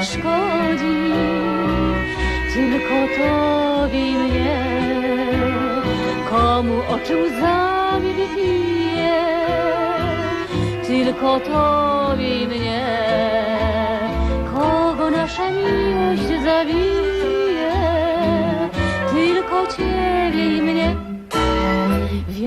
zaszkodzi? Tylko tobie mnie. Komu oczy łzami wypije? Tylko tobie mnie. Kogo nasza miłość zawije?